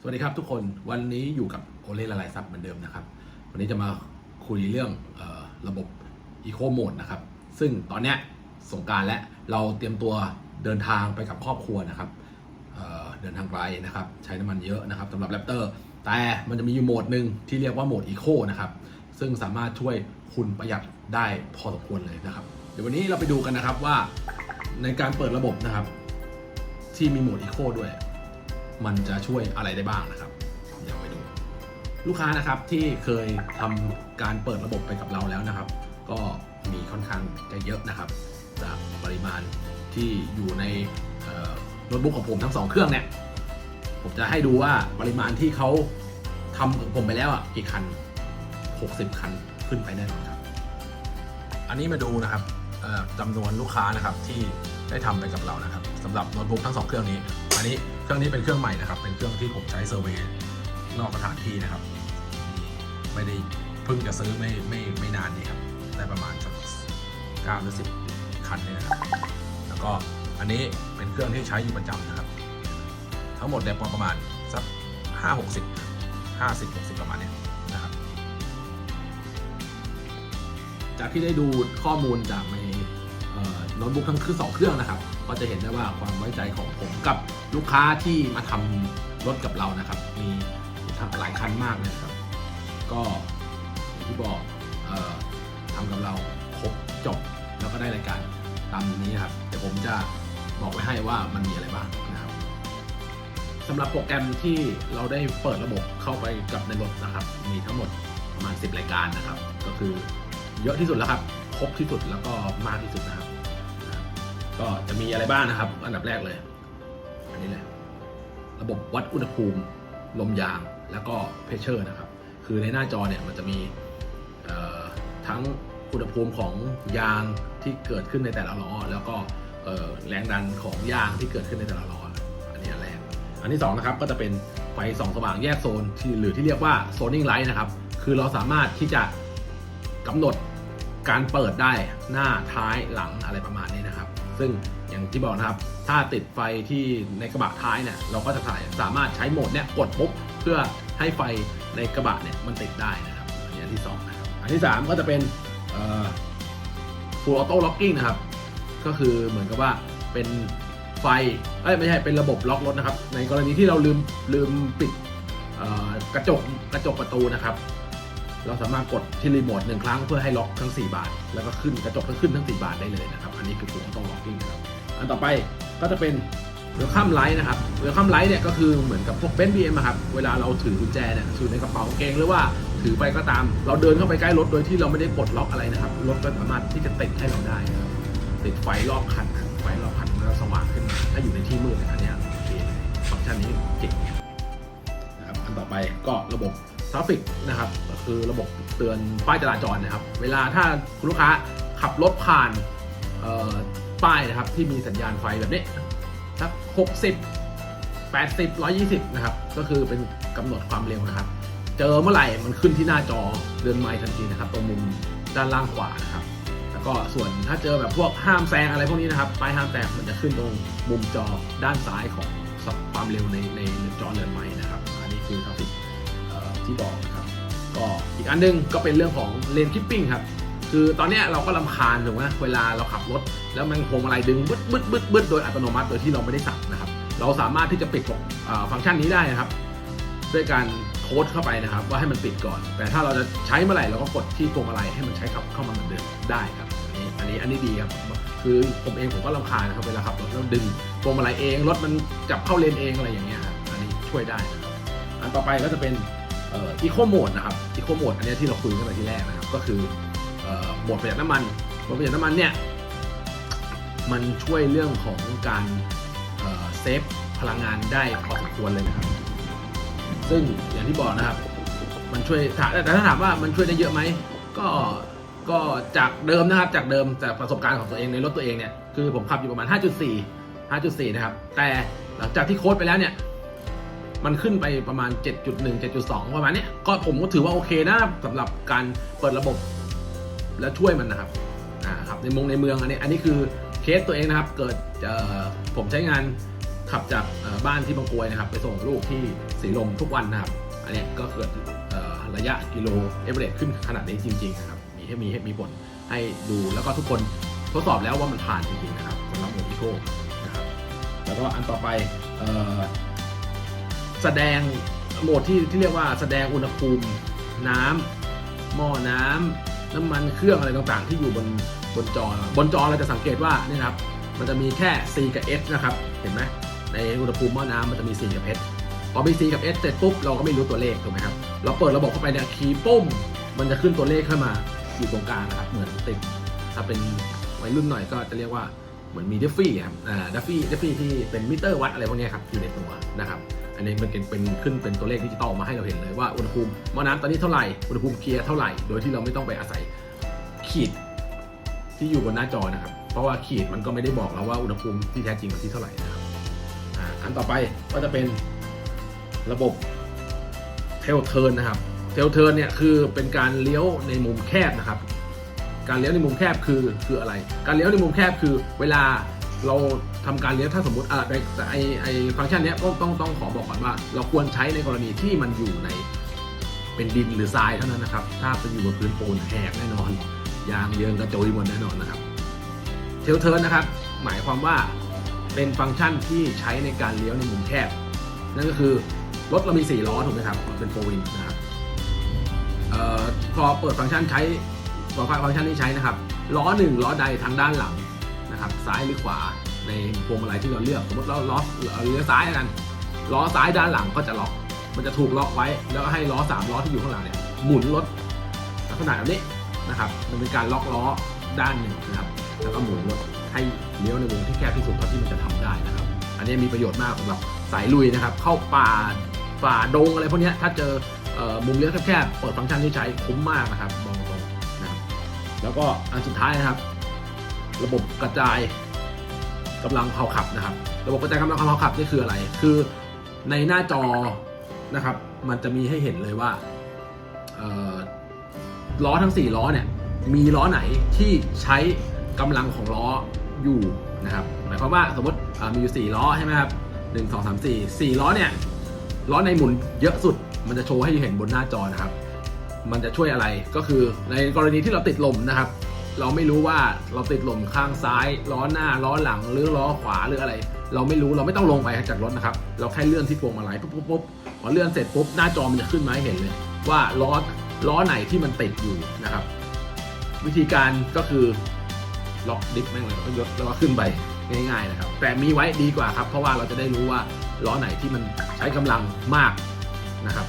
สวัสดีครับทุกคนวันนี้อยู่กับโอเล่ละลายซับเหมือนเดิมนะครับ วันนี้จะมาคุยเรื่องออระบบ Eco Mode นะครับ ซึ่งตอนเนี้ยสงการและเราเตรียมตัวเดินทางไปกับครอบครัวนะครับเเดินทางไกลนะครับ ใช้น้ำมันเยอะนะครับสำหรับแรปเตอร์แต่มันจะมีอยู่โหมดหนึ่งที่เรียกว่าโหมด Eco นะครับ ซึ่งสามารถช่วยคุณประหยัดได้พอสมควรเลยนะครับ เดี๋ยววันนี้เราไปดูกันนะครับว่าในการเปิดระบบนะครับ ที่มีโหมด Eco ด้วย มันจะช่วยอะไรได้บ้างนะครับ เดี๋ยวไปดู ลูกค้านะครับที่เคยทำการเปิดระบบไปกับเราแล้วนะครับ ก็มีค่อนข้างจะเยอะนะครับ จากปริมาณที่อยู่ในโน้ตบุ๊กของผมทั้งสองเครื่องเนี่ยผมจะให้ดูว่าปริมาณที่เขาทำกับผมไปแล้วอะกี่คัน 60 คันขึ้นไปแน่นอนครับ อันนี้มาดูนะครับจำนวนลูกค้านะครับที่ได้ทำไปกับเรานะครับสำหรับโน้ตบุ๊กทั้งสองเครื่องนี้ อันนี้เครื่องนี้เป็นเครื่องใหม่นะครับ เป็นเครื่องที่ผมใช้เซอร์เวย์นอกสถานที่นะครับ ไม่ได้เพิ่งจะซื้อไม่ไม่ไม่นานนี้ครับได้ประมาณสักเก้าหรือสิบคันเนี่ยนะครับ แล้วก็อันนี้เป็นเครื่องที่ใช้อยู่ประจำนะครับ ทั้งหมดเนี่ยประมาณสักห้าหกสิบห้าสิบหกสิบประมาณเนี้ยนะครับ จากที่ได้ดูข้อมูลจากในโน้ตบุ๊กทั้งคือสองเครื่องนะครับ ก็จะเห็นได้ว่าความไว้ใจของผมกับ ลูกค้าที่มาทำรถกับเรานะครับ มีหลายคันมากเลยครับ ก็อย่างที่บอกออทำกับเราครบจบแล้วก็ได้รายการตามนี้นะครับเดี๋ยวผมจะบอกไว้ให้ว่ามันมีอะไรบ้างนะครับสำหรับโปรแกรมที่เราได้เปิดระบบเข้าไปกับในรถนะครับ มีทั้งหมดประมาณ 10 รายการนะครับ ก็คือเยอะที่สุดแล้วครับครบที่สุดแล้วก็มากที่สุดนะครับ ก็จะมีอะไรบ้างนะครับ อันดับแรกเลย อันนี้เลย ระบบวัดอุณหภูมิลมยางแล้วก็เพชเชอร์นะครับ คือในหน้าจอเนี่ยมันจะมีทั้งอุณหภูมิของยางที่เกิดขึ้นในแต่ละล้อ แล้วก็แรงดันของยางที่เกิดขึ้นในแต่ละล้อ อันนี้อันแรก อันที่สองนะครับก็จะเป็นไฟส่องสว่างแยกโซนที่หรือที่เรียกว่าโซนิ่งไลท์นะครับ คือเราสามารถที่จะกำหนดการเปิดได้หน้าท้ายหลังอะไรประมาณนี้นะครับ ซึ่ง อย่างที่บอกนะครับ ถ้าติดไฟที่ในกระบะท้ายเนี่ยเราก็จะถ่ายสามารถใช้โหมดเนี่ยกดปุ๊บเพื่อให้ไฟในกระบะเนี่ยมันติดได้นะครับอันนี้ที่สองนะครับอันที่สามก็จะเป็นเอ่อ full auto locking นะครับ ก็คือเหมือนกับว่าเป็นไฟเอ้ยไม่ใช่เป็นระบบล็อกรถนะครับ ในกรณีที่เราลืมลืมปิดกระจกกระจกประตูนะครับ เราสามารถกดที่รีโมทหนึ่งครั้งเพื่อให้ล็อกทั้ง 4 บานแล้วก็ขึ้นกระจกก็ขึ้นทั้ง 4 บานได้เลยนะครับ อันนี้คือ full auto locking นะครับ อันต่อไปก็จะเป็นเวลคัมไลท์นะครับเวลคัมไลท์เนี่ยก็คือเหมือนกับพวกเบนซ์บีเอ็มครับ เวลาเราถือกุญแจเนี่ยถือในกระเป๋าเกงหรือว่าถือไปก็ตาม เราเดินเข้าไปใกล้รถโดยที่เราไม่ได้ปลดล็อกอะไรนะครับ รถก็สามารถที่จะติดให้เราได้นะครับติดไฟรอบคันไฟรอบคันมันก็สว่างขึ้นมาถ้าอยู่ในที่มืดเนี่ยอันเนี้ยโอเคฟังก์ชันนี้เจ๋งนะครับอันต่อไปก็ระบบทราฟิกนะครับก็คือระบบเตือนป้ายจราจรนะครับ เวลาถ้าคุณลูกค้าขับรถผ่านเอ่อ ป้ายนะครับที่มีสัญญาณไฟแบบนี้สัก60 80 120 นะครับ ก็คือเป็นกำหนดความเร็วนะครับ เจอเมื่อไหร่มันขึ้นที่หน้าจอเดินไมล์ทันทีนะครับ ตรงมุมด้านล่างขวานะครับ แล้วก็ส่วนถ้าเจอแบบพวกห้ามแซงอะไรพวกนี้นะครับป้ายห้ามแซงมันจะขึ้นตรงมุมจอด้านซ้ายของความเร็วในในจอเรือนไม้นะครับ อันนี้คือทราฟิกที่บอกนะครับ ก็อีกอันหนึงก็เป็นเรื่องของเลนคิปปิ้งครับ คือตอนเนี้ยเราก็ลำคาญถูกไหมเวลาเราขับรถ แล้วมันพวงมาลัยดึงบึดบึดบึดบึดโดยอัตโนมัติโดยที่เราไม่ได้สั่งนะครับ เราสามารถที่จะปิดฟังก์ชันนี้ได้นะครับ ด้วยการโค้ดเข้าไปนะครับ ว่าให้มันปิดก่อน แต่ถ้าเราจะใช้เมื่อไหร่เราก็กดที่พวงมาลัยให้มันใช้ขับเข้ามาเหมือนเดิมได้ครับอันนี้อันนี้ดีครับคือผมเองผมก็รำคาญนะครับเวลาขับรถแล้วดึงพวงมาลัยเองรถมันจับเข้าเลนเองอะไรอย่างเงี้ยครับอันนี้ช่วยได้นะครับอันต่อไปก็จะเป็นอีโคโหมดนะครับอีโคโหมดอันนี้ที่เราคุยกันไปที่แรกนะครับก็คือ เอ่อโหมดประหยัดน้ำมันโหมดประหยัดน้ำมันเนี่ยมันช่วยเรื่องของการเซฟพลังงานได้พอสมควรเลยนะครับ ซึ่งอย่างที่บอกนะครับ มันช่วยแต่ถ้าถามว่ามันช่วยได้เยอะไหมก็ก็จากเดิมนะครับจากเดิมจากประสบการณ์ของตัวเองในรถตัวเองเนี่ยคือผมขับอยู่ประมาณ 5.4 5.4 นะครับ แต่หลังจากที่โค้ดไปแล้วเนี่ย มันขึ้นไปประมาณ 7.1 7.2 ประมาณนี้ก็ผมก็ถือว่าโอเคนะสำหรับการเปิดระบบ และช่วยมันนะครับอ่าครับในเมองในเมืองอันนี้อันนี้คือเคสตัวเองนะครับเกิดผมใช้งานขับจากบ้านที่บางกรวยนะครับ ไปส่งลูกที่สีลมทุกวันนะครับ อันนี้ก็เกิดระยะกิโลเอเวอเรสขึ้นขนาดนี้จริงๆนะครับมีให้มีให้มีผลให้ดูแล้วก็ทุกคนทดสอบแล้วว่ามันผ่านจริงๆนะครับสำหรับโมดิโกนะครับแล้วก็อันต่อไปออแสดงโหมดที่ที่เรียกว่าแสดงอุณหภูมิ น้ำหม้อน้ำ น้ำมันเครื่องอะไรต่างๆ ที่อยู่บนบนจอบนจอเราจะสังเกตว่านี่ครับมันจะมีแค่ C กับ S นะครับ เห็นไหมในอุณหภูมิหม้อน้ำมันจะมี C กับ S พอมี C กับ S เสร็จปุ๊บเราก็ไม่รู้ตัวเลขถูกไหมครับ เราเปิดระบบเข้าไปเนี่ยคีย์ปุ้มมันจะขึ้นตัวเลขขึ้นมาอยู่ตรงกลางนะครับ เหมือนติดถ้าเป็นวัยรุ่นหน่อยก็จะเรียกว่าเหมือนมีเดฟฟี่ครับอ่าเดฟฟี่เดฟฟี่ที่เป็นมิเตอร์วัดอะไรพวกนี้ครับอยู่ในตัวนะครับ อันนี้มันเป็นเป็นขึ้นเป็นตัวเลขดิจิตอลมาให้เราเห็นเลยว่าอุณหภูมิหม้อน้ำตอนนี้เท่าไหร่อุณหภูมิเคลียร์เท่าไหร่โดยที่เราไม่ต้องไปอาศัยขีดที่อยู่บนหน้าจอนะครับ เพราะว่าขีดมันก็ไม่ได้บอกเราว่าอุณหภูมิที่แท้จริงมันที่เท่าไหร่นะครับอันต่อไปก็จะเป็นระบบเทลเทิร์นนะครับเทลเทิร์นเนี่ยคือเป็นการเลี้ยวในมุมแคบนะครับ การเลี้ยวในมุมแคบคือคืออะไร การเลี้ยวในมุมแคบคือเวลา เราทำการเลี้ยวถ้าสมมติอ่าไอไอฟังก์ชันนี้ยก็ต้องต้องขอบอกก่อนว่า เราควรใช้ในกรณีที่มันอยู่ในเป็นดินหรือทรายเท่านั้นนะครับ ถ้าเป็นอยู่บนพื้นปูนแหกแน่นอน ยางเยิงกระโจยหมดแน่นอนนะครับเทลเทิร์นนะครับ หมายความว่าเป็นฟังก์ชันที่ใช้ในการเลี้ยวในมุมแคบ นั่นก็คือรถเรามี 4 ล้อถูกไหมครับเป็นโฟวินนะครับออพอเปิดฟังก์ชันใช้ฟังก์ชันที่ใช้นะครับล้อหนึ่งล้อใดทางด้านหลัง นะครับซ้ายหรือขวาในพวงมาลัยที่เราเลือกสมมติเราล้อเราเลี้ยวซ้ายกันล้อซ้ายด้านหลังก็จะล็อก มันจะถูกล็อกไว้ แล้วก็ให้ล้อสามล้อที่อยู่ข้างหลังเนี่ยหมุนรถลักษณะแบบนี้นะครับมันเป็นการล็อกล้อด้านหนึ่งนะครับ แล้วก็หมุนรถให้เลี้ยวในวงที่แคบที่สุดเท่าที่มันจะทำได้นะครับ อันนี้มีประโยชน์มากสำหรับสายลุยนะครับ เข้าป่าฝ่าดงอะไรพวกนี้ถ้าเจอเอ่อมุมเลี้ยวแคบๆเปิดฟังก์ชันที่ใช้คุ้มมากนะครับมองตรงนะครับแล้วก็อันสุดท้ายนะครับ ระบบกระจายกำลังเผาขับนะครับ ระบบกระจายกำลังเผาขับนี่คืออะไร คือในหน้าจอนะครับ มันจะมีให้เห็นเลยว่าล้อทั้ง 4 ล้อเนี่ยมีล้อไหนที่ใช้กำลังของล้ออยู่นะครับหมายความว่าสมมติมีอยู่ 4 ล้อใช่ไหมครับหนึ่งสองสามสี่สี่ล้อเนี่ยล้อในหมุนเยอะสุด มันจะโชว์ให้เห็นบนหน้าจอนะครับ มันจะช่วยอะไรก็คือในกรณีที่เราติดลมนะครับ เราไม่รู้ว่าเราติดลมข้างซ้าย ล้อหน้าล้อหลังหรือล้อขวาหรืออะไร เราไม่รู้เราไม่ต้องลงไปจากรถนะครับ เราแค่เลื่อนที่พวงมาลัยปุ๊บปุ๊บปุ๊บพอเลื่อนเสร็จปุ๊บหน้าจอมันจะขึ้นมาให้เห็นเลยว่าล้อล้อไหนที่มันติดอยู่นะครับ วิธีการก็คือล็อกดิฟแม่งเลยแล้วก็ยกแล้วก็ขึ้นไปง่ายๆนะครับ แต่มีไว้ดีกว่าครับ เพราะว่าเราจะได้รู้ว่าล้อไหนที่มันใช้กำลังมากนะครับ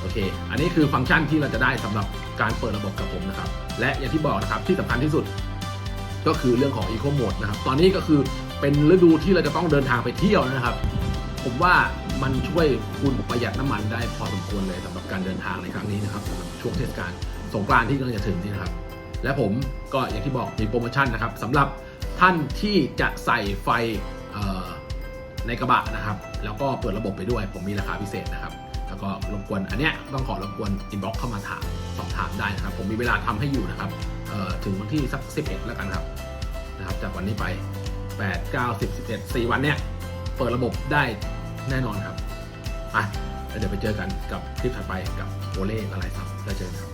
โอเค อันนี้คือฟังก์ชันที่เราจะได้สำหรับ การเปิดระบบกับผมนะครับ และอย่างที่บอกนะครับที่สำคัญที่สุดก็คือเรื่องของ Eco Mode นะครับ ตอนนี้ก็คือเป็นฤดูที่เราจะต้องเดินทางไปเที่ยวนะครับ ผมว่ามันช่วยคุณประหยัดน้ำมันได้พอสมควรเลยสำหรับการเดินทางในครั้งนี้นะครับสำหรับช่วงเทศกาลสงกรานต์ที่กำลังจะถึงนี่นะครับ และผมก็อย่างที่บอกมีโปรโมชั่นนะครับสำหรับท่านที่จะใส่ไฟในกระบะนะครับ แล้วก็เปิดระบบไปด้วย ผมมีราคาพิเศษนะครับ แล้วก็รบกวนอันเนี้ยต้องขอรบกวนอินบ็อกเข้ามาถามสอบถามได้นะครับ ผมมีเวลาทำให้อยู่นะครับถึงวันที่สัก 11 แล้วกันครับนะครับจากวันนี้ไป 8 9 10 11 4 วันเนี้ยเปิดระบบได้แน่นอนครับอะแล้วเดี๋ยวไปเจอกันกับคลิปถัดไปกับโอเล่อะไรสับแล้วเจอกันครับ